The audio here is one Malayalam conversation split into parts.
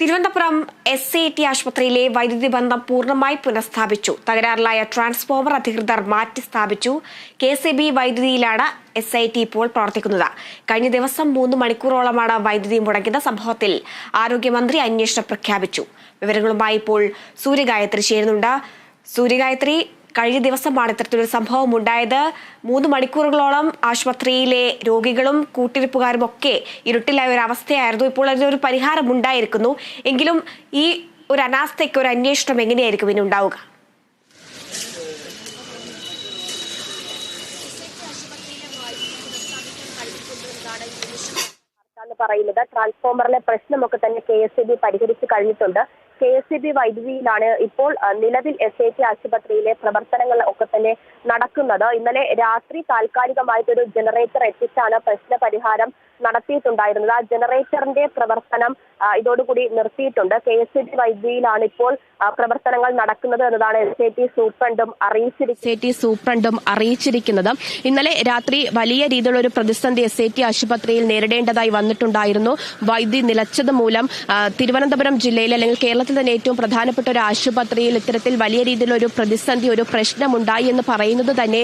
തിരുവനന്തപുരം എസ് സി ടി ആശുപത്രിയിലെ വൈദ്യുതി ബന്ധം പൂർണമായി പുനഃസ്ഥാപിച്ചു. തകരാറിലായ ട്രാൻസ്ഫോമർ അധികൃതർ മാറ്റി സ്ഥാപിച്ചു. കെ സി ബി വൈദ്യുതിയിലാണ് എസ് ഐ ടി ഇപ്പോൾ പ്രവർത്തിക്കുന്നത്. കഴിഞ്ഞ ദിവസം മൂന്ന് മണിക്കൂറോളമാണ് വൈദ്യുതി മുടങ്ങിയത് സംഭവത്തിൽ ആരോഗ്യമന്ത്രി അന്വേഷണം പ്രഖ്യാപിച്ചു. വിവരങ്ങളുമായി ഇപ്പോൾ സൂര്യഗായത്രി ചേരുന്നുണ്ട്. സൂര്യഗായത്രി കഴിഞ്ഞ ദിവസമാണ് ഇത്തരത്തിലൊരു സംഭവം ഉണ്ടായത്. മൂന്ന് മണിക്കൂറുകളോളം ആശുപത്രിയിലെ രോഗികളും കൂട്ടിരിപ്പുകാരും ഒക്കെ ഇരുട്ടിലായ ഒരു അവസ്ഥയായിരുന്നു. ഇപ്പോൾ അതിനൊരു പരിഹാരം ഉണ്ടായിരിക്കുന്നു. എങ്കിലും ഈ ഒരു അനാസ്ഥയ്ക്ക് ഒരു അന്വേഷണം എങ്ങനെയായിരിക്കും ഇനി ഉണ്ടാവുക? പറയുന്നത് ട്രാൻസ്ഫോമറിലെ പ്രശ്നമൊക്കെ തന്നെ കെ എസ് ഇ ബി പരിഹരിച്ചു കഴിഞ്ഞിട്ടുണ്ട്. കെ എസ് ഇ ബി വൈദ്യുതിയിലാണ് ഇപ്പോൾ നിലവിൽ എസ് ഐ ടി ആശുപത്രിയിലെ പ്രവർത്തനങ്ങൾ ഒക്കെ തന്നെ നടക്കുന്നത്. ഇന്നലെ രാത്രി താൽക്കാലികമായിട്ടൊരു ജനറേറ്റർ എത്തിച്ചാണ് പ്രശ്ന പരിഹാരം നടത്തിയിട്ടുണ്ടായിരുന്നത്. ആ ജനറേറ്ററിന്റെ പ്രവർത്തനം ഇതോടുകൂടി നിർത്തിയിട്ടുണ്ട്. കെ എസ് ബി വൈദ്യുതിയിലാണ് ഇപ്പോൾ പ്രവർത്തനങ്ങൾ നടക്കുന്നത് എന്നതാണ് എസ് ഐ ടി സൂപ്രണ്ടും അറിയിച്ചിരിക്കുന്നത്. എസ് ടി സൂപ്രണ്ടും അറിയിച്ചിരിക്കുന്നത്. ഇന്നലെ രാത്രി വലിയ രീതിയിലുള്ള ഒരു പ്രതിസന്ധി എസ് ഐ ടി ആശുപത്രിയിൽ നേരിടേണ്ടതായി വന്നിട്ടുണ്ടായിരുന്നു. വൈദ്യുതി നിലച്ചത് മൂലം തിരുവനന്തപുരം ജില്ലയിൽ അല്ലെങ്കിൽ കേരളത്തിൽ തന്നെ ഏറ്റവും പ്രധാനപ്പെട്ട ഒരു ആശുപത്രിയിൽ ഇത്തരത്തിൽ വലിയ രീതിയിലുള്ള ഒരു പ്രതിസന്ധി ഒരു പ്രശ്നമുണ്ടായി എന്ന് പറയുന്നത് തന്നെ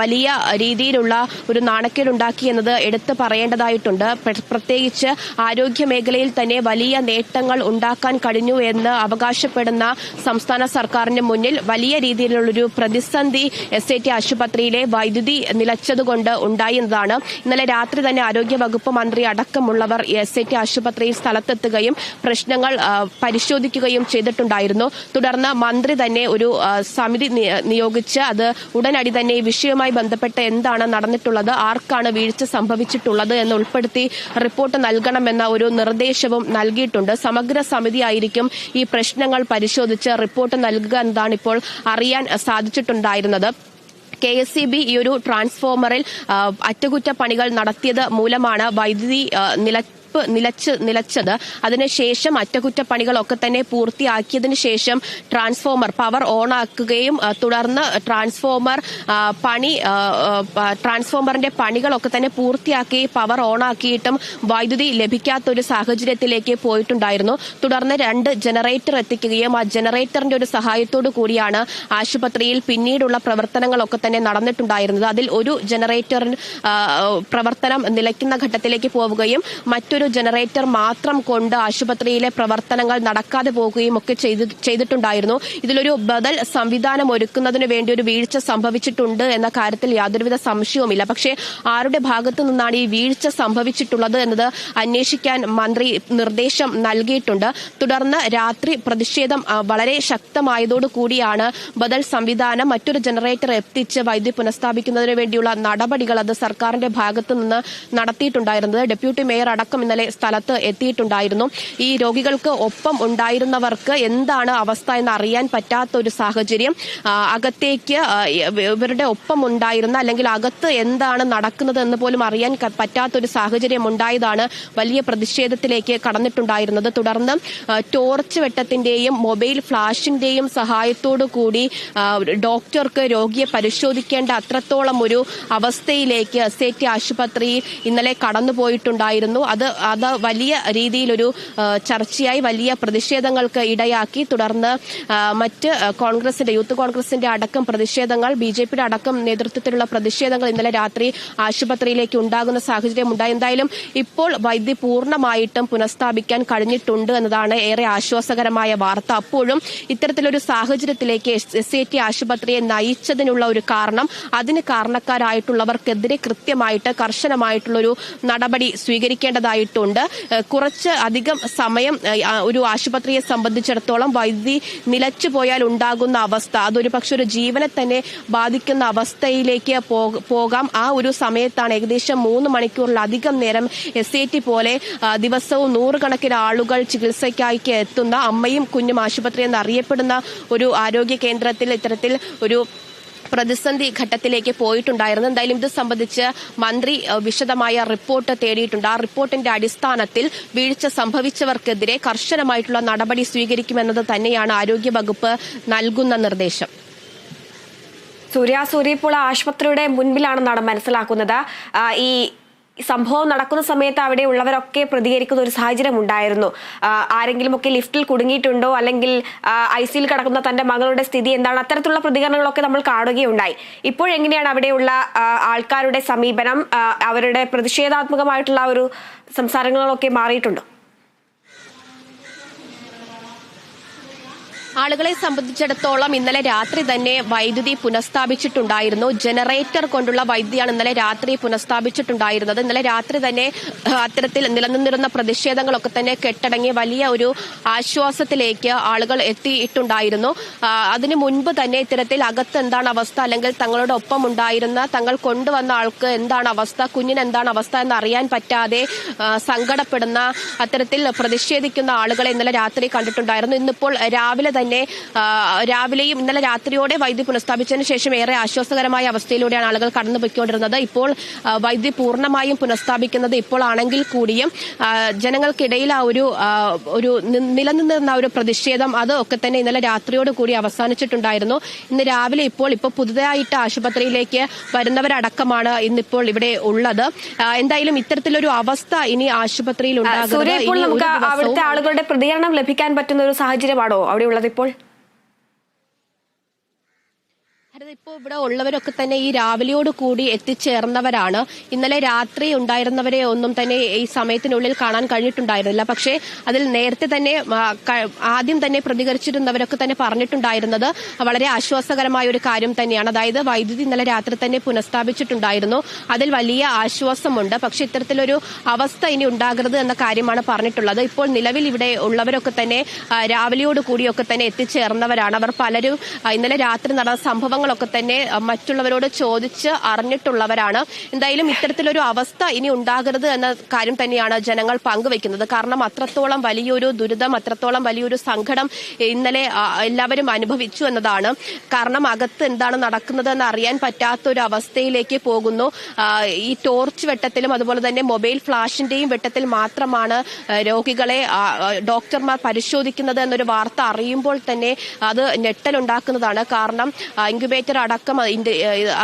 വലിയ രീതിയിലുള്ള ഒരു നാണക്കേടുണ്ടാക്കി എന്നത് എടുത്തു പറയേണ്ടതായിട്ടുണ്ട്. പ്ര- പ്രത്യേകിച്ച് ആരോഗ്യ മേഖലയിൽ തന്നെ വലിയ നേട്ടങ്ങൾ ഉണ്ടാക്കാൻ കഴിഞ്ഞു എന്ന് അവകാശപ്പെടുന്ന സംസ്ഥാന സർക്കാരിന് മുന്നിൽ വലിയ രീതിയിലുള്ളൊരു പ്രതിസന്ധി എസ് ഐ ടി ആശുപത്രിയിലെ വൈദ്യുതി നിലച്ചതുകൊണ്ട് ഉണ്ടായെന്നതാണ് ഇന്നലെ രാത്രി തന്നെ ആരോഗ്യ വകുപ്പ് മന്ത്രി അടക്കമുള്ളവർ എസ് ഐ ടി ആശുപത്രിയിൽ സ്ഥലത്തെത്തുകയും പ്രശ്നങ്ങൾ പരിശോധിക്കുകയും ചെയ്തിട്ടുണ്ടായിരുന്നു. തുടർന്ന് മന്ത്രി തന്നെ ഒരു സമിതി നിയോഗിച്ച് അത് ഉടനടി തന്നെ ഈ വിഷയവുമായി ബന്ധപ്പെട്ട് എന്താണ് നടന്നിട്ടുള്ളത് ആർക്കാണ് വീഴ്ച സംഭവിച്ചിട്ടുള്ളത് എന്ന് ഉൾപ്പെടുത്തി റിപ്പോർട്ട് നൽകണമെന്ന ഒരു നിർദ്ദേശവും നൽകിയിട്ടുണ്ട്. സമഗ്ര സമിതിയായിരിക്കും ഈ പ്രശ്നങ്ങൾ പരിശോധിച്ച് റിപ്പോർട്ട് നൽകുക എന്നതാണ് ഇപ്പോൾ അറിയാൻ സാധിച്ചിട്ടുണ്ടായിരുന്നത്. കെ എസ് സി ബി ഈ ഒരു ട്രാൻസ്ഫോമറിൽ അറ്റകുറ്റപ്പണികൾ നടത്തിയത് മൂലമാണ് വൈദ്യുതി ആ, നില നിലച്ച് നിലച്ചത്. അതിനുശേഷം അറ്റകുറ്റപ്പണികളൊക്കെ തന്നെ പൂർത്തിയാക്കിയതിനു ശേഷം ട്രാൻസ്ഫോമർ പവർ ഓൺ ആക്കുകയും തുടർന്ന് ട്രാൻസ്ഫോമർ പണി ട്രാൻസ്ഫോമറിന്റെ പണികളൊക്കെ തന്നെ പൂർത്തിയാക്കി പവർ ഓൺ ആക്കിയിട്ടും വൈദ്യുതി ലഭിക്കാത്ത ഒരു സാഹചര്യത്തിലേക്ക് പോയിട്ടുണ്ടായിരുന്നു. തുടർന്ന് രണ്ട് ജനറേറ്റർ എത്തിക്കുകയും ആ ജനറേറ്ററിന്റെ ഒരു സഹായത്തോടു കൂടിയാണ് ആശുപത്രിയിൽ പിന്നീടുള്ള പ്രവർത്തനങ്ങളൊക്കെ തന്നെ നടന്നിട്ടുണ്ടായിരുന്നത്. അതിൽ ഒരു ജനറേറ്ററിന് പ്രവർത്തനം നിലയ്ക്കുന്ന ഘട്ടത്തിലേക്ക് പോവുകയും മറ്റൊരു ജനറേറ്റർ മാത്രം കൊണ്ട് ആശുപത്രിയിലെ പ്രവർത്തനങ്ങൾ നടക്കാതെ പോകുകയും ഒക്കെ ചെയ്ത് ചെയ്തിട്ടുണ്ടായിരുന്നു. ഇതിലൊരു ബദൽ സംവിധാനം ഒരുക്കുന്നതിന് വേണ്ടി ഒരു വീഴ്ച സംഭവിച്ചിട്ടുണ്ട് എന്ന കാര്യത്തിൽ യാതൊരുവിധ സംശയവുമില്ല. പക്ഷേ ആരുടെ ഭാഗത്തു നിന്നാണ് ഈ വീഴ്ച സംഭവിച്ചിട്ടുള്ളത് എന്നത് അന്വേഷിക്കാൻ മന്ത്രി നിർദ്ദേശം നൽകിയിട്ടുണ്ട്. തുടർന്ന് രാത്രി പ്രതിഷേധം വളരെ ശക്തമായതോടു കൂടിയാണ് ബദൽ സംവിധാനം മറ്റൊരു ജനറേറ്റർ എത്തിച്ച് വൈദ്യുതി പുനഃസ്ഥാപിക്കുന്നതിന് വേണ്ടിയുള്ള നടപടികൾ അത് സർക്കാരിന്റെ ഭാഗത്തു നിന്ന് നടത്തിയിട്ടുണ്ടായിരുന്നത്. ഡെപ്യൂട്ടി മേയർ അടക്കം ഇന്നലെ സ്ഥലത്ത് എത്തിയിട്ടുണ്ടായിരുന്നു. ഈ രോഗികൾക്ക് ഒപ്പം ഉണ്ടായിരുന്നവർക്ക് എന്താണ് അവസ്ഥ എന്ന് അറിയാൻ പറ്റാത്ത ഒരു സാഹചര്യം അകത്തേക്ക് ഇവരുടെ ഒപ്പം ഉണ്ടായിരുന്ന അല്ലെങ്കിൽ അകത്ത് എന്താണ് നടക്കുന്നത് എന്ന് പോലും അറിയാൻ പറ്റാത്തൊരു സാഹചര്യം ഉണ്ടായതാണ് വലിയ പ്രതിഷേധത്തിലേക്ക് കടന്നിട്ടുണ്ടായിരുന്നത്. തുടർന്ന് ടോർച്ച് വെട്ടത്തിന്റെയും മൊബൈൽ ഫ്ലാഷിന്റെയും സഹായത്തോടു കൂടി ഡോക്ടർക്ക് രോഗിയെ പരിശോധിക്കേണ്ട അത്രത്തോളം ഒരു അവസ്ഥയിലേക്ക് എസ് ടി ആശുപത്രി ഇന്നലെ കടന്നുപോയിട്ടുണ്ടായിരുന്നു. അത് അത് വലിയ രീതിയിലൊരു ചർച്ചയായി വലിയ പ്രതിഷേധങ്ങൾക്ക് ഇടയാക്കി. തുടർന്ന് മറ്റ് കോൺഗ്രസിന്റെ യൂത്ത് കോൺഗ്രസിന്റെ അടക്കം പ്രതിഷേധങ്ങൾ ബി ജെ പിയുടെ അടക്കം നേതൃത്വത്തിലുള്ള പ്രതിഷേധങ്ങൾ ഇന്നലെ രാത്രി ആശുപത്രിയിലേക്ക് ഉണ്ടാകുന്ന സാഹചര്യം ഉണ്ടായി. എന്തായാലും ഇപ്പോൾ വൈദ്യുതി പൂർണമായിട്ടും പുനഃസ്ഥാപിക്കാൻ കഴിഞ്ഞിട്ടുണ്ട് എന്നതാണ് ഏറെ ആശ്വാസകരമായ വാർത്ത. അപ്പോഴും ഇത്തരത്തിലൊരു സാഹചര്യത്തിലേക്ക് എസ് ഐ ടി ആശുപത്രിയെ നയിച്ചതിനുള്ള ഒരു കാരണം അതിന് കാരണക്കാരായിട്ടുള്ളവർക്കെതിരെ കൃത്യമായിട്ട് കർശനമായിട്ടുള്ളൊരു നടപടി സ്വീകരിക്കേണ്ടതായിട്ടുണ്ട്. ഏഹ് കുറച്ച് അധികം സമയം ഒരു ആശുപത്രിയെ സംബന്ധിച്ചിടത്തോളം വൈദ്യുതി നിലച്ചു പോയാൽ ഉണ്ടാകുന്ന അവസ്ഥ അതൊരു പക്ഷെ ഒരു ജീവനെ തന്നെ ബാധിക്കുന്ന അവസ്ഥയിലേക്ക് പോകാം. ആ ഒരു സമയത്താണ് ഏകദേശം മൂന്ന് മണിക്കൂറിലധികം നേരം എസ് ഐ ടി പോലെ ദിവസവും നൂറുകണക്കിന് ആളുകൾ ചികിത്സയ്ക്കായി എത്തുന്ന അമ്മയും കുഞ്ഞും ആശുപത്രി എന്നറിയപ്പെടുന്ന ഒരു ആരോഗ്യ കേന്ദ്രത്തിൽ ഇത്തരത്തിൽ ഒരു പ്രതിസന്ധി ഘട്ടത്തിലേക്ക് പോയിട്ടുണ്ടായിരുന്നു. എന്തായാലും ഇത് സംബന്ധിച്ച് മന്ത്രി വിശദമായ റിപ്പോർട്ട് തേടിയിട്ടുണ്ട്. ആ റിപ്പോർട്ടിന്റെ അടിസ്ഥാനത്തിൽ വീഴ്ച സംഭവിച്ചവർക്കെതിരെ കർശനമായിട്ടുള്ള നടപടി സ്വീകരിക്കുമെന്നത് തന്നെയാണ് ആരോഗ്യ വകുപ്പ് നൽകുന്ന നിർദ്ദേശം. സൂര്യ സൂര്യപ്പുള ആശുപത്രിയുടെ മുൻപിലാണെന്നാണ് മനസ്സിലാക്കുന്നത്. ഈ സംഭവം നടക്കുന്ന സമയത്ത് അവിടെ ഉള്ളവരൊക്കെ പ്രതികരിക്കുന്ന ഒരു സാഹചര്യം ഉണ്ടായിരുന്നു. ആരെങ്കിലും ഒക്കെ ലിഫ്റ്റിൽ കുടുങ്ങിയിട്ടുണ്ടോ? അല്ലെങ്കിൽ ഐ സിയിൽ കിടക്കുന്ന തന്റെ മകളുടെ സ്ഥിതി എന്താണ്? അത്തരത്തിലുള്ള പ്രതികരണങ്ങളൊക്കെ നമ്മൾ കാണുകയുണ്ടായി. ഇപ്പോഴെങ്ങനെയാണ് അവിടെയുള്ള ആൾക്കാരുടെ സമീപനം? അവരുടെ പ്രതിഷേധാത്മകമായിട്ടുള്ള ഒരു സംസാരങ്ങളൊക്കെ മാറിയിട്ടുണ്ടോ? ആളുകളെ സംബന്ധിച്ചിടത്തോളം ഇന്നലെ രാത്രി തന്നെ വൈദ്യുതി പുനഃസ്ഥാപിച്ചിട്ടുണ്ടായിരുന്നു. ജനറേറ്റർ കൊണ്ടുള്ള വൈദ്യുതിയാണ് ഇന്നലെ രാത്രി പുനഃസ്ഥാപിച്ചിട്ടുണ്ടായിരുന്നത്. ഇന്നലെ രാത്രി തന്നെ അത്തരത്തിൽ നിലനിന്നിരുന്ന പ്രതിഷേധങ്ങളൊക്കെ തന്നെ കെട്ടടങ്ങി വലിയ ഒരു ആശ്വാസത്തിലേക്ക് ആളുകൾ എത്തിയിട്ടുണ്ടായിരുന്നു. അതിനു മുൻപ് തന്നെ ഇത്തരത്തിൽ അകത്ത് എന്താണ് അവസ്ഥ? അല്ലെങ്കിൽ തങ്ങളുടെ ഒപ്പം ഉണ്ടായിരുന്ന തങ്ങൾ കൊണ്ടുവന്ന ആൾക്ക് എന്താണ് അവസ്ഥ? കുഞ്ഞിന് എന്താണ് അവസ്ഥ എന്ന് അറിയാൻ പറ്റാതെ സങ്കടപ്പെടുന്ന അത്തരത്തിൽ പ്രതിഷേധിക്കുന്ന ആളുകളെ ഇന്നലെ രാത്രി കണ്ടിട്ടുണ്ടായിരുന്നു. ഇന്നിപ്പോൾ രാവിലെ തന്നെ രാവിലെയും ഇന്നലെ രാത്രിയോടെ വൈദ്യുതി പുനഃസ്ഥാപിച്ചതിന് ശേഷം ഏറെ ആശ്വാസകരമായ അവസ്ഥയിലൂടെയാണ് ആളുകൾ കടന്നുപോയിക്കൊണ്ടിരുന്നത്. ഇപ്പോൾ വൈദ്യുതി പൂർണമായും പുനഃസ്ഥാപിക്കുന്നത് ഇപ്പോൾ ആണെങ്കിൽ കൂടിയും ജനങ്ങൾക്കിടയിൽ ആ ഒരു ഒരു നിലനിന്നിരുന്ന ഒരു പ്രതിഷേധം അത് ഒക്കെ തന്നെ ഇന്നലെ രാത്രിയോട് കൂടി അവസാനിച്ചിട്ടുണ്ടായിരുന്നു. ഇന്ന് രാവിലെ ഇപ്പോൾ ഇപ്പോൾ പുതുതായിട്ട് ആശുപത്രിയിലേക്ക് വരുന്നവരടക്കമാണ് ഇന്നിപ്പോൾ ഇവിടെ ഉള്ളത്. എന്തായാലും ഇത്തരത്തിലൊരു അവസ്ഥ ഇനി ആശുപത്രിയിൽ ഇപ്പോൾ നമുക്ക് അവിടുത്തെ ആളുകളുടെ പ്രതികരണം ലഭിക്കാൻ പറ്റുന്ന ഒരു സാഹചര്യമാണോ? അവിടെ ഉള്ളത് ഇപ്പോൾ ഇപ്പോൾ ഇവിടെ ഉള്ളവരൊക്കെ തന്നെ ഈ രാവിലെയോട് കൂടി എത്തിച്ചേർന്നവരാണ്. ഇന്നലെ രാത്രി ഉണ്ടായിരുന്നവരെ ഒന്നും തന്നെ ഈ സമയത്തിനുള്ളിൽ കാണാൻ കഴിഞ്ഞിട്ടുണ്ടായിരുന്നില്ല. പക്ഷേ അതിൽ നേരത്തെ തന്നെ ആദ്യം തന്നെ പ്രതികരിച്ചിരുന്നവരൊക്കെ തന്നെ പറഞ്ഞിട്ടുണ്ടായിരുന്നത് വളരെ ആശ്വാസകരമായ ഒരു കാര്യം തന്നെയാണ്. അതായത് വൈദ്യുതി ഇന്നലെ രാത്രി തന്നെ പുനഃസ്ഥാപിച്ചിട്ടുണ്ടായിരുന്നു. അതിൽ വലിയ ആശ്വാസമുണ്ട്. പക്ഷേ ഇത്തരത്തിലൊരു അവസ്ഥ ഇനി ഉണ്ടാകരുത് എന്ന കാര്യമാണ് പറഞ്ഞിട്ടുള്ളത്. ഇപ്പോൾ നിലവിൽ ഇവിടെ ഉള്ളവരൊക്കെ തന്നെ രാവിലെയോട് കൂടിയൊക്കെ തന്നെ എത്തിച്ചേർന്നവരാണ്. അവർ പലരും ഇന്നലെ രാത്രി നടന്ന സംഭവങ്ങളൊക്കെ തന്നെ മറ്റുള്ളവരോട് ചോദിച്ച് അറിഞ്ഞിട്ടുള്ളവരാണ്. എന്തായാലും ഇത്തരത്തിലൊരു അവസ്ഥ ഇനി ഉണ്ടാകരുത് എന്ന കാര്യം തന്നെയാണ് ജനങ്ങൾ പങ്കുവെക്കുന്നത്. കാരണം അത്രത്തോളം വലിയൊരു ദുരിതം അത്രത്തോളം വലിയൊരു സങ്കടം ഇന്നലെ എല്ലാവരും അനുഭവിച്ചു എന്നതാണ്. കാരണം അകത്ത് എന്താണ് നടക്കുന്നത് എന്ന് അറിയാൻ പറ്റാത്ത ഒരു അവസ്ഥയിലേക്ക് പോകുന്നു. ഈ ടോർച്ച് വെട്ടത്തിലും അതുപോലെ തന്നെ മൊബൈൽ ഫ്ലാഷിന്റെയും വെട്ടത്തിൽ മാത്രമാണ് രോഗികളെ ഡോക്ടർമാർ പരിശോധിക്കുന്നത് എന്നൊരു വാർത്ത അറിയുമ്പോൾ തന്നെ അത് ഞെട്ടലുണ്ടാക്കുന്നതാണ്. കാരണം ആ, ഇൻക്യുബേറ്റർ അടക്കം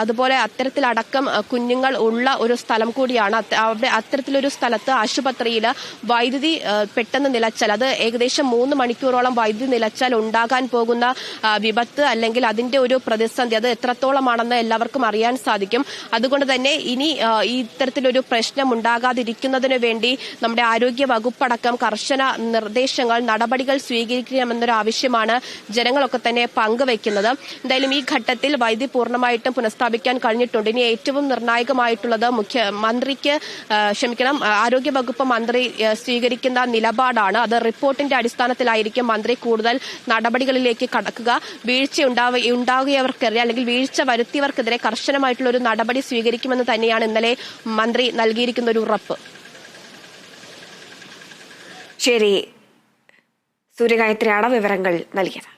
അതുപോലെ അത്തരത്തിലടക്കം കുഞ്ഞുങ്ങൾ ഉള്ള ഒരു സ്ഥലം കൂടിയാണ്. അവിടെ അത്തരത്തിലൊരു സ്ഥലത്ത് ആശുപത്രിയിൽ വൈദ്യുതി പെട്ടെന്ന് നിലച്ചാൽ അത് ഏകദേശം മൂന്ന് മണിക്കൂറോളം വൈദ്യുതി നിലച്ചാൽ ഉണ്ടാകാൻ പോകുന്ന വിപത്ത് അല്ലെങ്കിൽ അതിന്റെ ഒരു പ്രതിസന്ധി അത് എത്രത്തോളമാണെന്ന് എല്ലാവർക്കും അറിയാൻ സാധിക്കും. അതുകൊണ്ട് തന്നെ ഇനി ഇത്തരത്തിലൊരു പ്രശ്നം ഉണ്ടാകാതിരിക്കുന്നതിന് വേണ്ടി നമ്മുടെ ആരോഗ്യ വകുപ്പടക്കം കർശന നിർദ്ദേശങ്ങൾ നടപടികൾ സ്വീകരിക്കണമെന്നൊരു ആവശ്യമാണ് ജനങ്ങളൊക്കെ തന്നെ പങ്കുവയ്ക്കുന്നത് എന്തായാലും ഈ ഘട്ടത്തിൽ വൈദ്യുതി പൂർണമായിട്ടും പുനഃസ്ഥാപിക്കാൻ കഴിഞ്ഞിട്ടുണ്ട്. ഇനി ഏറ്റവും നിർണായകമായിട്ടുള്ളത് മുഖ്യമന്ത്രിക്ക് ക്ഷമിക്കണം ആരോഗ്യവകുപ്പ് ആരോഗ്യ വകുപ്പ് മന്ത്രി സ്വീകരിക്കുന്ന നിലപാടാണ്. അത് റിപ്പോർട്ടിന്റെ അടിസ്ഥാനത്തിലായിരിക്കും മന്ത്രി കൂടുതൽ നടപടികളിലേക്ക് കടക്കുക. വീഴ്ച ഉണ്ടാവ ഉണ്ടാകുകയവർക്കെതിരെ അല്ലെങ്കിൽ വീഴ്ച വരുത്തിയവർക്കെതിരെ കർശനമായിട്ടുള്ള ഒരു നടപടി സ്വീകരിക്കുമെന്ന് തന്നെയാണ് ഇന്നലെ മന്ത്രി നൽകിയിരിക്കുന്ന ഒരു ഉറപ്പ്. ശരി. സൂര്യഗായത്രിയാണ് വിവരങ്ങൾ നൽകിയത്.